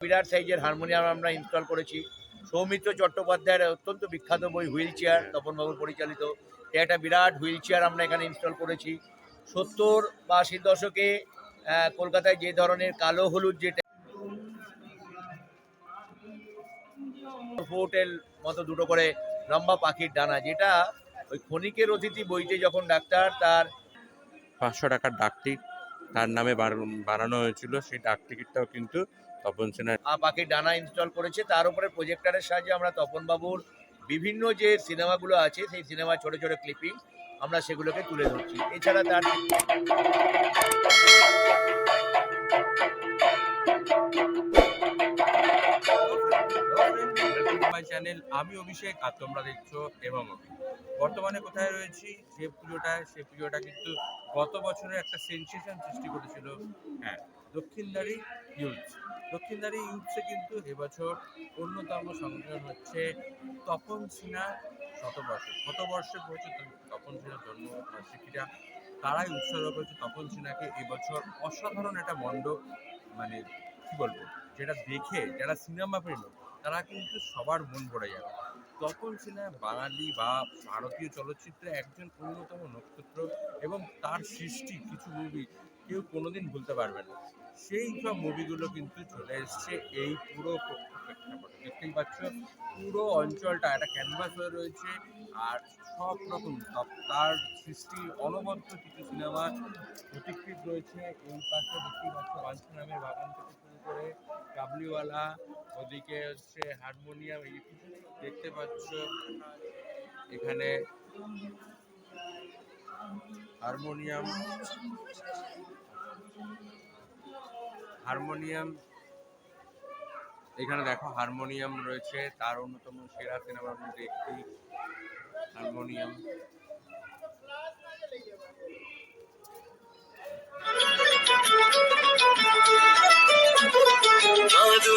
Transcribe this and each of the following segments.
বিরাট সাইজের হারমোনিয়াম আমরা ইনস্টল করেছি। সৌমিত্র চট্টোপাধ্যায়ের অত্যন্ত বিখ্যাত বই হুইল চেয়ার তপনবাবু পরিচালিত। একটা বিরাট হুইল চেয়ার আমরা এখানে ইনস্টল করেছি। সত্তর বা আশির দশকে কলকাতায় যে ধরনের কালো হলুদ যে হোটেল মতো দুটো করে লম্বা পাখির ডানা, যেটা ওই ক্ষণিকের অতিথি বইতে যখন ডাক্তার তার পাঁচশো টাকার ডাক টিকিট তার নামে বানানো হয়েছিল সেই ডাক টিকিটটাও কিন্তু তপন সেনার আহ, পাখির ডানা ইনস্টল করেছে। তার উপরে প্রজেক্টারের সাহায্যে আমরা তপনবাবুর বিভিন্ন যে সিনেমাগুলো আছে সেই সিনেমা ছোট ছোট ক্লিপিং আমরা সেগুলোকে তুলে ধরছি। এছাড়া তার মাই চ্যানেল, আমি অভিষেক আর তোমরা দেখছ এবং বর্তমানে কোথায় রয়েছি? যে পুজোটা সে পুজোটা কিন্তু গত বছরে একটা সেন্সেশন সৃষ্টি করেছিল। হ্যাঁ দক্ষিণদারি ইউথ দক্ষিণদারি ইউথসে কিন্তু এবছর অন্যতম সংযোজন হচ্ছে তপন সিনহা শতবর্ষ। শতবর্ষে পৌঁছে তপন সিনহার জন্মবার্ষিকীরা তারাই উৎসর্গ করেছে তপন সিনহাকে। এবছর অসাধারণ একটা মণ্ড মানে কি বলব, যেটা দেখে, যারা সিনেমা প্রেমী তারা কিন্তু সবার মন ভরে যাবে। তপন সিনহা বাঙালি বা ভারতীয় চলচ্চিত্রে একজন অন্যতম নক্ষত্র এবং তার সৃষ্টি কিছু মুভি কেউ কোনোদিন ভুলতে পারবে না। সেই সব মুভিগুলো কিন্তু চলে এসছে এই পুরো প্রেক্ষাপটে। দেখতেই পাচ্ছ, পুরো অঞ্চলটা একটা ক্যানভাস হয়ে রয়েছে আর সব রকম তার সৃষ্টি অনবদ্য কিছু সিনেমা প্রতিকৃত রয়েছে। এই পাশে দেখতেই পাচ্ছ বাঞ্ছা নামের বাগান থেকে শুরু করে কাবলিওয়ালা ওদিকে হচ্ছে হারমোনিয়াম দেখতে পাচ্ছ এখানে হারমোনিয়াম। হারমোনিয়াম, এখানে দেখো হারমোনিয়াম রয়েছে, তার অন্যতম সেরা সিনেমার মধ্যে একটি হারমোনিয়াম।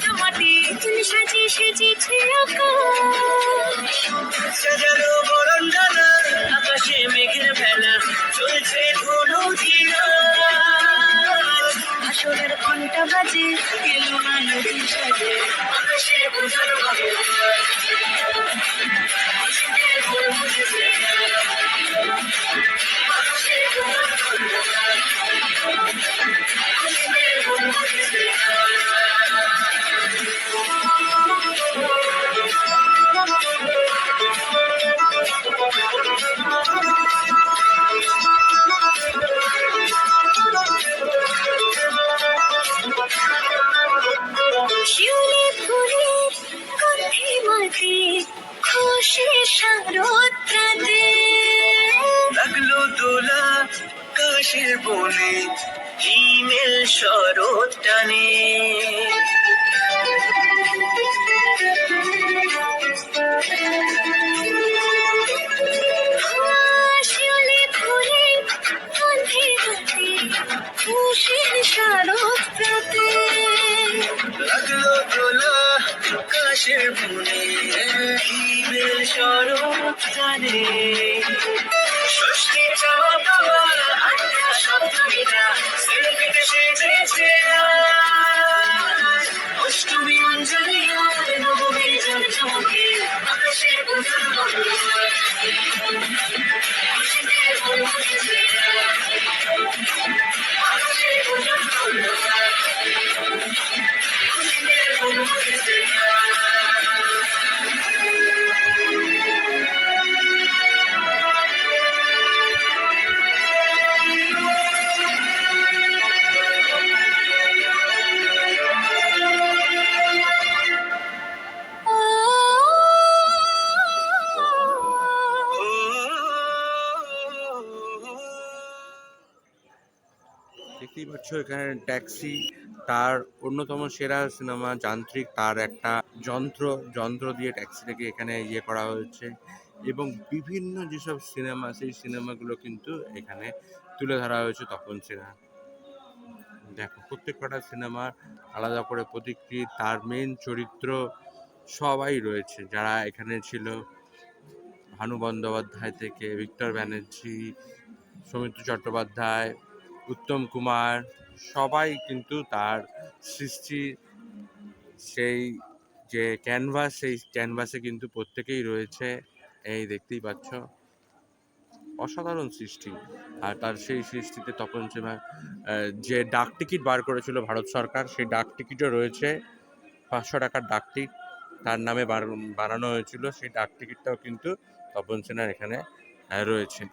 হবে সাজি সেজেছে সাজানো বরণ ডানা আকাশে মেঘের বেলা চলছে ধনু আসরের ঘণ্টা বাজে এলো না নদী সাজে। আকাশে পূজার ভাবে খুশি শারদাতে লাগল দোলা কাশের বনে হিমেল শরৎ টানে ষষ্ঠী চাওয়া পাওয়া আটটা সপ্তমীরা সেলফিতে সেজেছে অষ্টমী অঞ্জলি নবমী জমজমকে আকাশের পূজার মতো পাচ্ছ এখানে ট্যাক্সি, তার অন্যতম সেরা সিনেমা যান্ত্রিক, তার একটা যন্ত্র যন্ত্র দিয়ে ট্যাক্সিটাকে এখানে ইয়ে করা হয়েছে এবং বিভিন্ন যেসব সিনেমা, সেই সিনেমাগুলো কিন্তু এখানে তুলে ধরা হয়েছে তপন সিনহা। দেখো প্রত্যেক কটা সিনেমার আলাদা করে প্রতিকৃতি তার মেন চরিত্র সবাই রয়েছে। যারা এখানে ছিল, ভানু বন্দ্যোপাধ্যায় থেকে, ভিক্টর ব্যানার্জি, সৌমিত্র চট্টোপাধ্যায় উত্তম কুমার, সবাই কিন্তু তার সৃষ্টি, সেই যে ক্যানভাস সেই ক্যানভাসে কিন্তু প্রত্যেকেই রয়েছে। এই দেখতেই পাচ্ছ। অসাধারণ সৃষ্টি। আর তার সেই সৃষ্টিতে তপন সিনহা যে ডাক টিকিট বার করেছিল ভারত সরকার, সেই ডাক টিকিটও রয়েছে। পাঁচশো টাকার ডাক টিকিট তার নামে বানানো হয়েছিল। সেই ডাক টিকিটটাও কিন্তু তপন সেনার এখানে রয়েছে।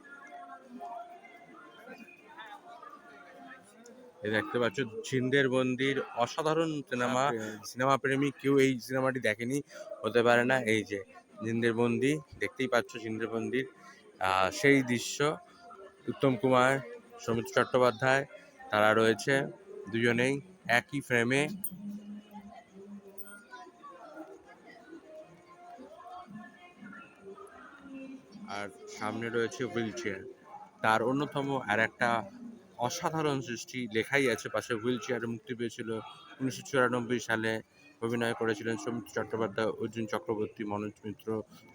দেখতে পাচ্ছ ঝিন্দের মন্দির অসাধারণ সিনেমা সিনেমা প্রেমী কেউ এই সিনেমাটি দেখেনি হতে পারে না এই যে ঝিন্দের মন্দির দেখতেই পাচ্ছ ঝিন্দের মন্দির আহ, সেই দৃশ্য উত্তম কুমার সৌমিত্র চট্টোপাধ্যায় তারা রয়েছে দুজনেই একই ফ্রেমে আর সামনে রয়েছে হুইল চেয়ার তার অন্যতম আর একটা অসাধারণ সৃষ্টি লেখাই আছে। পাশে হুইল চেয়ারে মুক্তি পেয়েছিল উনিশশো চুরানব্বই সালে। অভিনয় করেছিলেন সৌমিত্র চট্টোপাধ্যায় অর্জুন চক্রবর্তী মনোজ মিত্র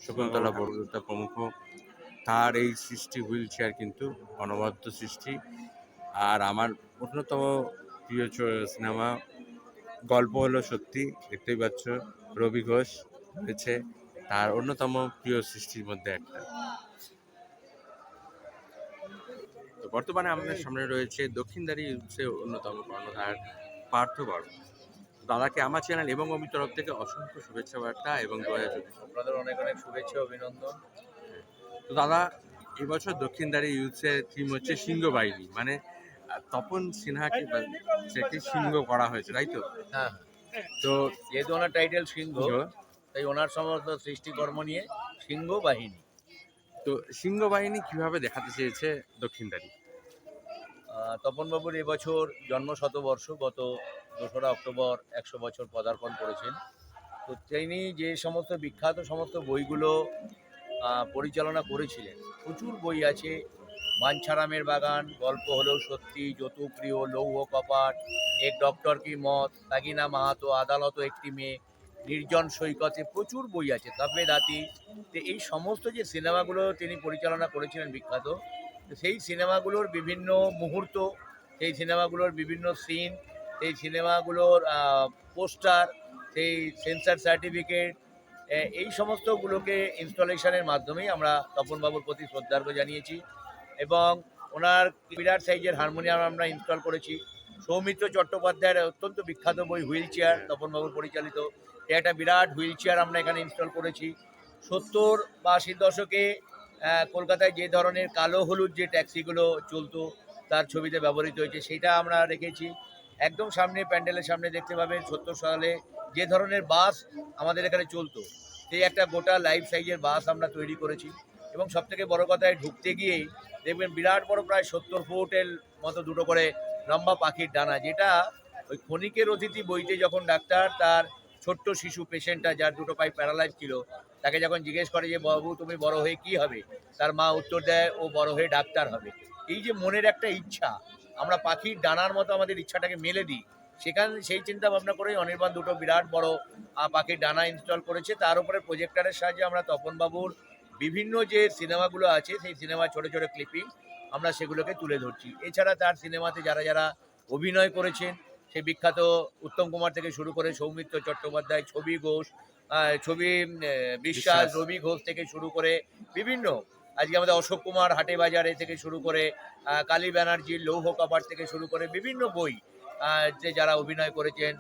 শকুন্তলা বড়দত্তা প্রমুখ। তার এই সৃষ্টি হুইল চেয়ার কিন্তু অনবদ্য সৃষ্টি। আর আমার অন্যতম প্রিয় সিনেমা গল্প হলো সত্যি দেখতেই পাচ্ছ রবি ঘোষ রয়েছে। তার অন্যতম প্রিয় সৃষ্টির মধ্যে একটা। তো বর্তমানে আমাদের সামনে রয়েছে দক্ষিণদারি ইউসের অন্যতম কর্ণধার পার্থ বর্মা দাদাকে আমার চ্যানেল এবং অমিত তরফ থেকে অসংখ্য শুভেচ্ছা বার্তা এবং আপনাদের অনেক অনেক শুভেচ্ছা অভিনন্দন। তো দাদা এবছর দক্ষিণদারি ইউথসের থিম হচ্ছে সিংহ বাহিনী। মানে তপন সিনহাকে সেকে সিংহ করা হয়েছে তাই তো? হ্যাঁ তো যেহেতু ওনার টাইটেল সিংহ, তাই ওনার সমস্ত সৃষ্টিকর্ম নিয়ে সিংহ বাহিনী। তো সিংহ বাহিনী কীভাবে দেখাতে চেয়েছে দক্ষিণদারি তপনবাবুর এবছর জন্ম শতবর্ষ গত দোসরা অক্টোবর একশো বছর পদার্পণ করেছেন। তো তিনি যে সমস্ত বিখ্যাত সমস্ত বইগুলো পরিচালনা করেছিলেন, প্রচুর বই আছে। মানছারামের বাগান, গল্প হলেও সত্যি, যতুপ্রিয়, লৌহ কপাট, এক ডক্টর কি মত, তাগিনা মাহাতো আদালত একটি মেয়ে। নির্জন সৈকতে প্রচুর বই আছে, তবে দাতি তো এই সমস্ত যে সিনেমাগুলো তিনি পরিচালনা করেছিলেন বিখ্যাত সেই সিনেমাগুলোর বিভিন্ন মুহূর্ত, সেই সিনেমাগুলোর বিভিন্ন সিন সেই সিনেমাগুলোর পোস্টার, সেই সেন্সার সার্টিফিকেট এই সমস্তগুলোকে ইনস্টলেশনের মাধ্যমেই আমরা তপনবাবুর প্রতি শ্রদ্ধার্ঘ জানিয়েছি এবং ওনার বিরাট সাইজের হারমোনিয়াম আমরা ইনস্টল করেছি। সৌমিত্র চট্টোপাধ্যায়ের অত্যন্ত বিখ্যাত বই, হুইল চেয়ার, তপনবাবুর পরিচালিত। একটা বিরাট হুইল চেয়ার আমরা এখানে ইনস্টল করেছি। সত্তর বা আশির দশকে কলকাতায় যে ধরনের কালো হলুদ যে ট্যাক্সিগুলো চলতো, তার ছবিতে ব্যবহৃত হয়েছে, সেটা আমরা রেখেছি। একদম সামনে, প্যান্ডেলের সামনে দেখতে পাবেন, সত্তর সালে যে ধরনের বাস আমাদের এখানে চলতো, সেই একটা গোটা লাইফ সাইজের বাস আমরা তৈরি করেছি। এবং সব থেকে বড় কথায় ঢুকতে গিয়েই দেখবেন বিরাট বড় প্রায় সত্তর ফুটের মতো দুটো করে লম্বা পাখির ডানা, যেটা ওই ক্ষণিকের অতিথি বইতে যখন ডাক্তার তার ছোট্ট শিশু পেশেন্টটা যার দুটো পাই প্যারালাইজ ছিল, তাকে যখন জিজ্ঞেস করে যে, বাবু, তুমি বড় হয়ে কি হবে? তার মা উত্তর দেয়, ও বড় হয়ে ডাক্তার হবে। এই যে মনের একটা ইচ্ছা, আমরা পাখির ডানার মতো আমাদের ইচ্ছাটাকে মেলে দিই। সেখান, সেই চিন্তা ভাবনা করেই অনির্বাণ দুটো বিরাট বড় পাখির ডানা ইনস্টল করেছে। তার উপরে প্রজেক্টরের সাহায্যে আমরা তপনবাবুর বিভিন্ন যে সিনেমাগুলো আছে, সেই সিনেমা ছোট ছোট ক্লিপিং আমরা সেগুলোকে তুলে ধরছি। এছাড়া তার সিনেমাতে যারা যারা অভিনয় করেছেন সে বিখ্যাত উত্তম কুমার থেকে শুরু করে সৌমিত্র চট্টোপাধ্যায় ছবি ঘোষ ছবি বিশ্বাস। রবি ঘোষ থেকে শুরু করে বিভিন্ন আজকে আমাদের অশোক কুমার হাটে বাজারে থেকে শুরু করে কালী ব্যানার্জির লৌহ কপাট থেকে শুরু করে বিভিন্ন বই যে যারা অভিনয় করেছেন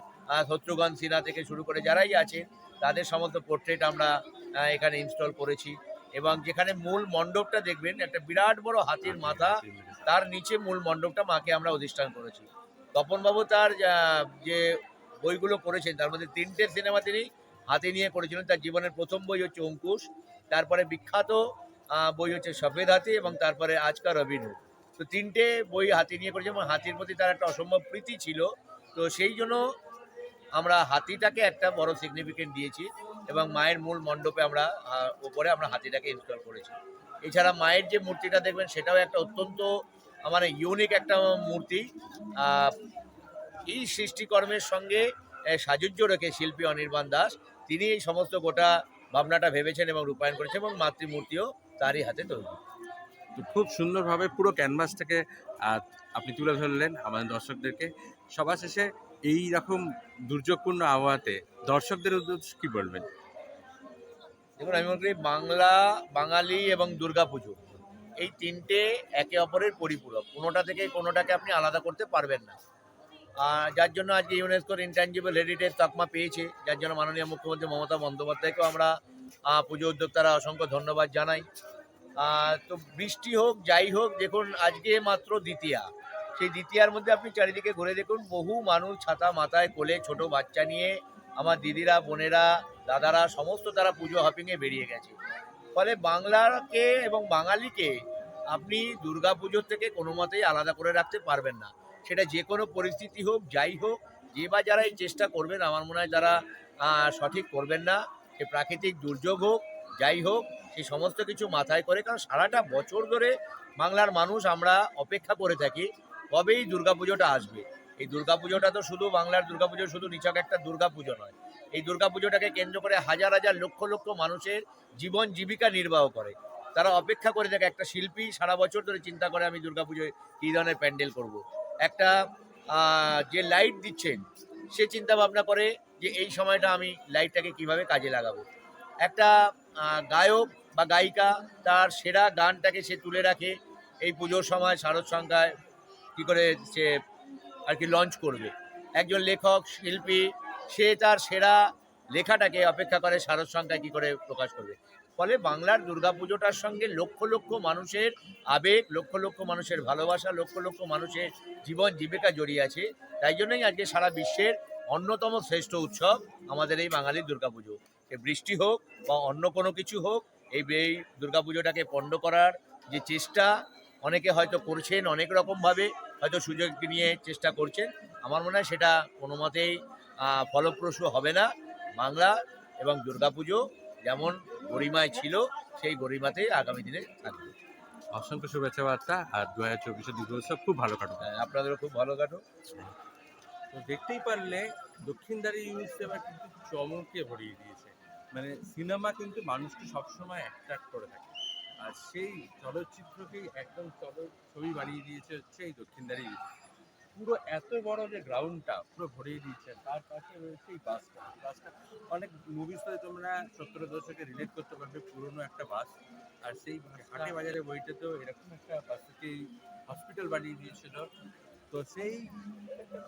শত্রুঘ্ন সিনহা থেকে শুরু করে যারাই আছেন তাদের সমস্ত পোর্ট্রেট আমরা এখানে ইনস্টল করেছি এবং যেখানে মূল মণ্ডপটা দেখবেন একটা বিরাট বড় হাতির মাথা তার নিচে মূল মণ্ডপটা মাকে আমরা অধিষ্ঠান করেছি তপনবাবু তার যে বইগুলো করেছেন তার মধ্যে তিনটে সিনেমা তিনি হাতে নিয়ে করেছিলেন। তার জীবনের প্রথম বই হচ্ছে অঙ্কুশ, তারপরে বিখ্যাত বই হচ্ছে সফেদ হাতি এবং তারপরে আজকার অভিনয়। তো তিনটে বই হাতে নিয়ে করেছে এবং হাতির প্রতি তার একটা অসম্ভব প্রীতি ছিল। তো সেই জন্য আমরা হাতিটাকে একটা বড় সিগনিফিকেন্ট দিয়েছি এবং মায়ের মূল মণ্ডপে আমরা ওপরে আমরা হাতিটাকে ইনস্টল করেছি। এছাড়া মায়ের যে মূর্তিটা দেখবেন, সেটাও একটা অত্যন্ত মানে ইউনিক একটা মূর্তি এই সৃষ্টিকর্মের সঙ্গে আহ, সাযুজ্য রেখে শিল্পী অনির্বাণ দাস তিনি এই সমস্ত গোটা ভাবনাটা ভেবেছেন এবং রূপায়ণ করেছেন এবং মাতৃমূর্তিও তারই হাতে তৈরি। তো খুব সুন্দরভাবে পুরো ক্যানভাসটাকে আপনি তুলে ধরলেন আমাদের দর্শকদেরকে। সবার শেষে এই রকম দুর্যোগপূর্ণ আবহাওয়াতে দর্শকদের উদ্দেশ্যে কি বলবেন? দেখুন আমি মনে করি বাংলা বাঙালি এবং দুর্গাপুজো। এই তিনটে একে অপরের পরিপূরক। কোনোটা থেকে কোনোটাকে আপনি আলাদা করতে পারবেন না। যার জন্য আজকে ইউনেস্কোর ইনট্যাঞ্জিবল হেরিটেজ তকমা পেয়েছে। যার জন্য মাননীয় মুখ্যমন্ত্রী মমতা বন্দ্যোপাধ্যায়কেও আমরা পুজো উদ্যোক্তারা অসংখ্য ধন্যবাদ জানাই। তো বৃষ্টি হোক, যাই হোক, দেখুন, আজকে মাত্র দ্বিতীয়া। সেই দ্বিতীয়ার মধ্যে আপনি চারিদিকে ঘুরে দেখুন, বহু মানুষ ছাতা মাথায় কোলে ছোট বাচ্চা নিয়ে আমার দিদিরা, বোনেরা, দাদারা, সমস্ত তারা পুজো হপিংয়ে বেরিয়ে গেছে। ফলে বাংলাকে এবং বাঙালিকে আপনি দুর্গা পুজোর থেকে কোনো মতেই আলাদা করে রাখতে পারবেন না। সেটা যে কোনো পরিস্থিতি হোক, যাই হোক, যে বা যারা এই চেষ্টা করবেন, আমার মনে হয় তারা সঠিক করবেন না। সে প্রাকৃতিক দুর্যোগ হোক, যাই হোক সেই সমস্ত কিছু মাথায় করে, কারণ সারাটা বছর ধরে বাংলার মানুষ আমরা অপেক্ষা করে থাকি, কবেই দুর্গাপুজোটা আসবে। এই দুর্গাপুজোটা তো শুধু বাংলার দুর্গাপুজো, শুধু নিছক একটা দুর্গাপুজো নয়। এই দুর্গাপুজোটাকে কেন্দ্র করে হাজার হাজার লক্ষ লক্ষ মানুষের জীবন জীবিকা নির্বাহ করে। তারা অপেক্ষা করে থাকে, একটা শিল্পী সারা বছর ধরে চিন্তা করে, আমি দুর্গাপুজোয় কী ধরনের প্যান্ডেল করব। একটা যে লাইট দিচ্ছেন, সে চিন্তা ভাবনা করে যে এই সময়টা আমি লাইটটাকে কীভাবে কাজে লাগাবো। একটা গায়ক বা গায়িকা, তার সেরা গানটাকে সে তুলে রাখে এই পুজোর সময় শারদ সংখ্যায়, কী করে সে আর কি লঞ্চ করবে। একজন লেখক, শিল্পী সে তার সেরা লেখাটাকে অপেক্ষা করে শারদ সংখ্যায় কী করে প্রকাশ করবে? ফলে বাংলার দুর্গাপুজোটার সঙ্গে লক্ষ লক্ষ মানুষের আবেগ, লক্ষ লক্ষ মানুষের ভালোবাসা, লক্ষ লক্ষ মানুষের জীবন জীবিকা জড়িয়ে আছে। তাই জন্যই আজকে সারা বিশ্বের অন্যতম শ্রেষ্ঠ উৎসব আমাদের এই বাঙালির দুর্গাপুজো। সে বৃষ্টি হোক বা অন্য কোনো কিছু হোক, এই এই দুর্গাপুজোটাকে পণ্ড করার যে চেষ্টা অনেকে হয়তো করছেন অনেক রকমভাবে, হয়তো সুযোগ নিয়ে চেষ্টা করছেন। আমার মনে হয় সেটা কোনো মতেই ফলপ্রসূ হবে না। বাংলা এবং দুর্গাপুজো যেমন গরিমায় ছিল সেই গরিমাতেই আগামী দিনে থাকবে। অসংখ্য শুভেচ্ছা বার্তা আর দু হাজার চব্বিশের দুর্গোৎসব খুব ভালো কাটুক। হ্যাঁ, আপনাদেরও খুব ভালো কাটো তো দেখতেই পারলে দক্ষিণদারি ইউজ সেবা কিন্তু চমকে ভরিয়ে দিয়েছে। মানে সিনেমা কিন্তু মানুষকে সবসময় অ্যাট্রাক্ট করে থাকে। আর সেই চলচ্চিত্রকেই একদম চল ছবি বানিয়ে দিয়েছে হচ্ছে এই দক্ষিণদারি ইউজ পুরো এত বড় যে গ্রাউন্ডটা পুরো ভরিয়ে দিয়েছে, তার পাশে রয়েছে এই বাসটা বাসটা অনেক মুভির সাথে তোমরা সত্তর দশকে রিলেট করতে পারবে, পুরনো একটা বাস আর সেই হাটে বাজারে বইটা তো এরকম একটা বাসকেই হসপিটাল বানিয়ে দিয়েছিল। তো সেই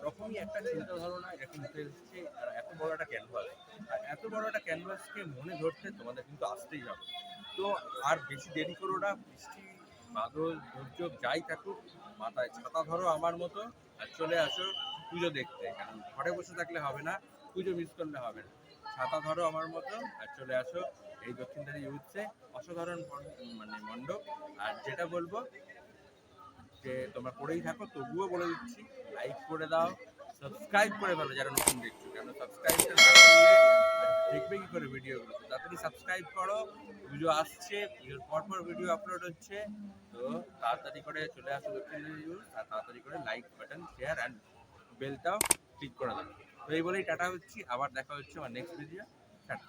রকমই একটা চিন্তা ধারণা এরকম উঠে এসেছে, আর এত বড় একটা ক্যানভাস আর এত বড় একটা ক্যানভাসকে মনে ধরতে তোমাদের কিন্তু আসতেই হবে। তো আর বেশি দেরি করো না, বৃষ্টি বাদল, দুর্যোগ যাই থাকুক, মাথায় ছাতা ধরো আমার মতো আর চলে আসো পুজো দেখতে। কারণ ঘরে বসে থাকলে হবে না, পুজো মিস করলে হবে না। ছাতা ধরো আমার মতো আর চলে আসো এই দক্ষিণদারি ইউথসে অসাধারণ মানে মণ্ডপ। আর যেটা বলব, যে তোমরা করেই থাকো, তবুও বলে দিচ্ছি লাইক করে দাও। সাবস্ক্রাইব করে ফেলো যারা নতুন দেখছ, কেন সাবস্ক্রাইব দেখবে কি করে ভিডিও গুলো তাড়াতাড়ি সাবস্ক্রাইব করো ভিডিও আসছে পুজোর পর পর ভিডিও আপলোড হচ্ছে, তো তাড়াতাড়ি করে চলে আসো নিউজ আর তাড়াতাড়ি করে লাইক বাটন শেয়ার অ্যান্ড বেলটাও ক্লিক করে দাও। তো এই বলেই টাটা হচ্ছি, আবার দেখা হচ্ছে আমার নেক্সট ভিডিও টাটা।